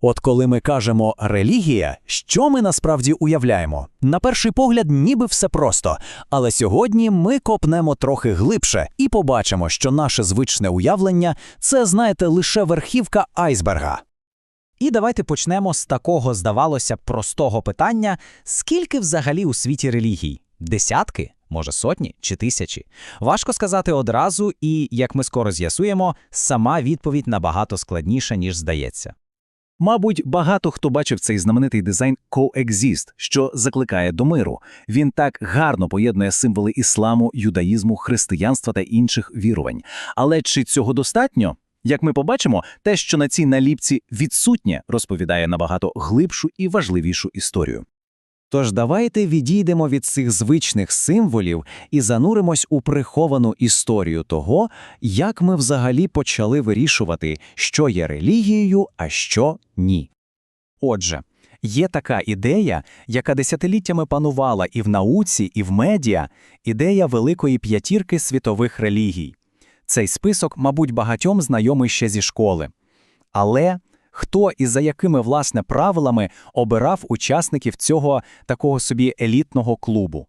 От коли ми кажемо релігія, що ми насправді уявляємо? На перший погляд, ніби все просто. Але сьогодні ми копнемо трохи глибше і побачимо, що наше звичне уявлення це, знаєте, лише верхівка айсберга. І давайте почнемо з такого, здавалося, простого питання: скільки взагалі у світі релігій? Десятки? Може, сотні чи тисячі? Важко сказати одразу, і, як ми скоро з'ясуємо, сама відповідь набагато складніша, ніж здається. Мабуть, багато хто бачив цей знаменитий дизайн Coexist, що закликає до миру. Він так гарно поєднує символи ісламу, юдаїзму, християнства та інших вірувань. Але чи цього достатньо? Як ми побачимо, те, що на цій наліпці відсутнє, розповідає набагато глибшу і важливішу історію. Тож давайте відійдемо від цих звичних символів і зануримось у приховану історію того, як ми взагалі почали вирішувати, що є релігією, а що ні. Отже, є така ідея, яка десятиліттями панувала і в науці, і в медіа ідея великої п'ятірки світових релігій. Цей список, мабуть, багатьом знайомий ще зі школи. Але хто і за якими власне правилами обирав учасників цього такого собі елітного клубу?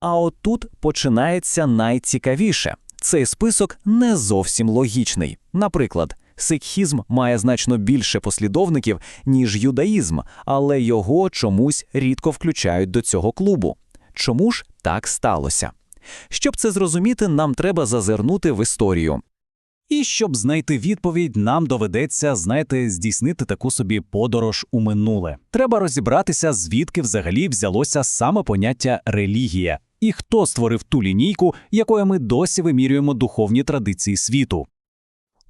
А от тут починається найцікавіше. Цей список не зовсім логічний. Наприклад, сикхізм має значно більше послідовників, ніж юдаїзм, але його чомусь рідко включають до цього клубу. Чому ж так сталося? Щоб це зрозуміти, нам треба зазирнути в історію. І щоб знайти відповідь, нам доведеться, знаєте, здійснити таку собі подорож у минуле. Треба розібратися, звідки взагалі взялося саме поняття релігія, і хто створив ту лінійку, якою ми досі вимірюємо духовні традиції світу.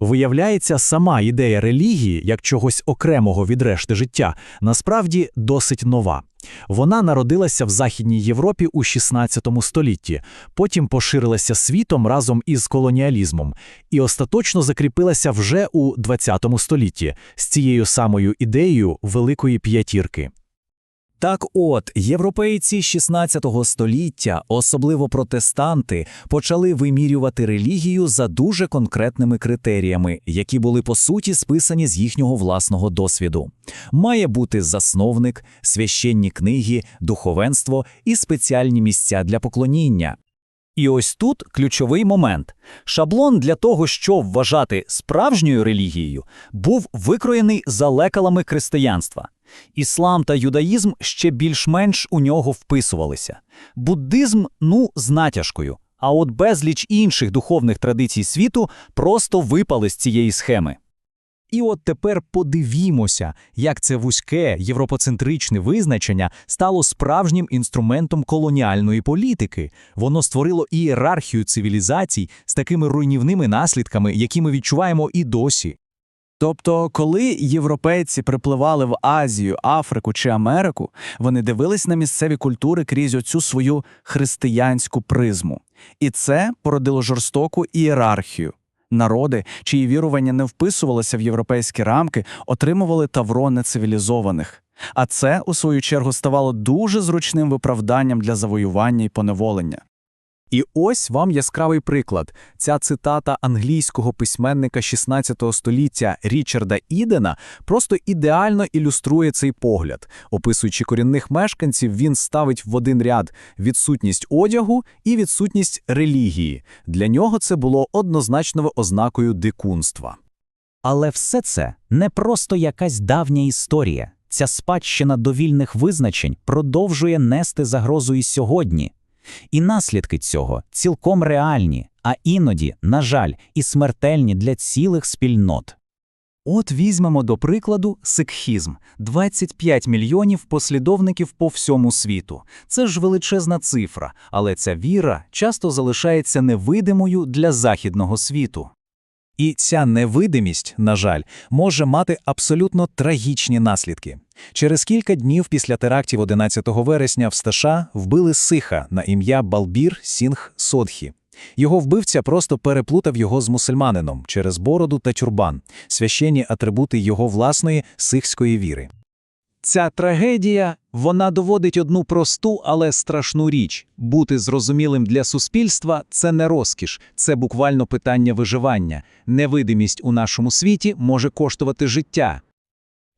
Виявляється, сама ідея релігії, як чогось окремого від решти життя, насправді досить нова. Вона народилася в Західній Європі у 16 столітті, потім поширилася світом разом із колоніалізмом і остаточно закріпилася вже у 20 столітті з цією самою ідеєю Великої П'ятірки. Так от, європейці 16 століття, особливо протестанти, почали вимірювати релігію за дуже конкретними критеріями, які були по суті списані з їхнього власного досвіду. Має бути засновник, священні книги, духовенство і спеціальні місця для поклоніння. І ось тут ключовий момент. Шаблон для того, що вважати справжньою релігією, був викроєний за лекалами християнства. Іслам та юдаїзм ще більш-менш у нього вписувалися. Буддизм ну з натяжкою, а от безліч інших духовних традицій світу просто випали з цієї схеми. І от тепер подивімося, як це вузьке європоцентричне визначення стало справжнім інструментом колоніальної політики. Воно створило ієрархію цивілізацій з такими руйнівними наслідками, які ми відчуваємо і досі. Тобто, коли європейці припливали в Азію, Африку чи Америку, вони дивились на місцеві культури крізь оцю свою християнську призму. І це породило жорстоку ієрархію. Народи, чиї вірування не вписувалися в європейські рамки, отримували тавро нецивілізованих. А це, у свою чергу, ставало дуже зручним виправданням для завоювання і поневолення. І ось вам яскравий приклад. Ця цитата англійського письменника 16 століття Річарда Ідена просто ідеально ілюструє цей погляд. Описуючи корінних мешканців, він ставить в один ряд відсутність одягу і відсутність релігії. Для нього це було однозначно ознакою дикунства. Але все це не просто якась давня історія. Ця спадщина довільних визначень продовжує нести загрозу і сьогодні. І наслідки цього цілком реальні, а іноді, на жаль, і смертельні для цілих спільнот. От візьмемо до прикладу сикхізм 25 мільйонів послідовників по всьому світу. Це ж величезна цифра, але ця віра часто залишається невидимою для західного світу. І ця невидимість, на жаль, може мати абсолютно трагічні наслідки. Через кілька днів після терактів 11 вересня в США вбили сиха на ім'я Балбір Сінг Содхі. Його вбивця просто переплутав його з мусульманином через бороду та тюрбан, священні атрибути його власної сихської віри. Ця трагедія вона доводить одну просту, але страшну річ: бути зрозумілим для суспільства це не розкіш, це буквально питання виживання. Невидимість у нашому світі може коштувати життя.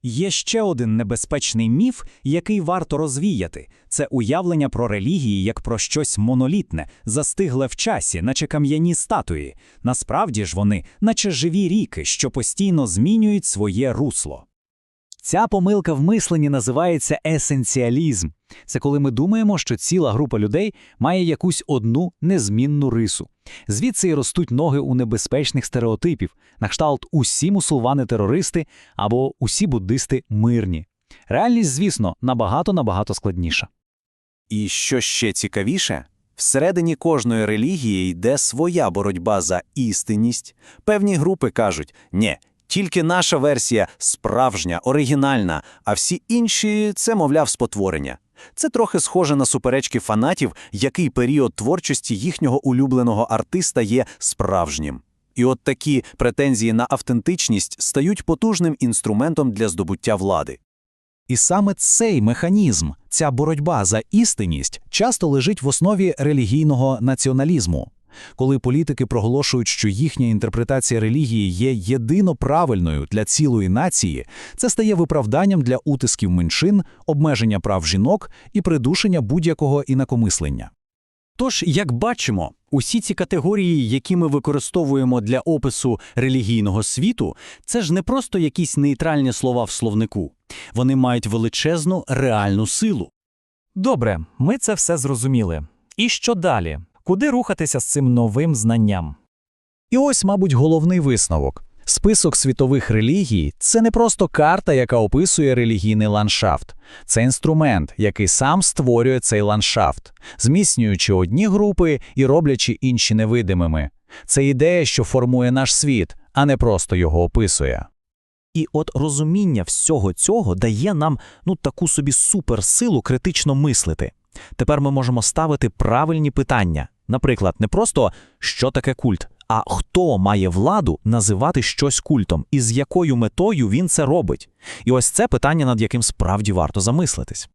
Є ще один небезпечний міф, який варто розвіяти. Це уявлення про релігії як про щось монолітне, застигле в часі, наче кам'яні статуї. Насправді ж вони, наче живі ріки, що постійно змінюють своє русло. Ця помилка в мисленні називається есенціалізм. Це коли ми думаємо, що ціла група людей має якусь одну незмінну рису. Звідси й ростуть ноги у небезпечних стереотипів, на кшталт усі мусулмани терористи або усі буддисти мирні. Реальність, звісно, набагато-набагато складніша. І що ще цікавіше, всередині кожної релігії йде своя боротьба за істинність. Певні групи кажуть: ні, тільки наша версія справжня, оригінальна, а всі інші це, мовляв, спотворення. Це трохи схоже на суперечки фанатів, який період творчості їхнього улюбленого артиста є справжнім. І от такі претензії на автентичність стають потужним інструментом для здобуття влади. І саме цей механізм, ця боротьба за істинність, часто лежить в основі релігійного націоналізму. Коли політики проголошують, що їхня інтерпретація релігії є єдино правильною для цілої нації, це стає виправданням для утисків меншин, обмеження прав жінок і придушення будь-якого інакомислення. Тож, як бачимо, усі ці категорії, які ми використовуємо для опису релігійного світу, це ж не просто якісь нейтральні слова в словнику. Вони мають величезну реальну силу. Добре, ми це все зрозуміли. І що далі? Куди рухатися з цим новим знанням? І ось, мабуть, головний висновок. Список світових релігій – це не просто карта, яка описує релігійний ландшафт. Це інструмент, який сам створює цей ландшафт, зміцнюючи одні групи і роблячи інші невидимими. Це ідея, що формує наш світ, а не просто його описує. І от розуміння всього цього дає нам ну таку собі суперсилу критично мислити. Тепер ми можемо ставити правильні питання. Наприклад, не просто що таке культ, а хто має владу називати щось культом і з якою метою він це робить. І ось це питання, над яким справді варто замислитись.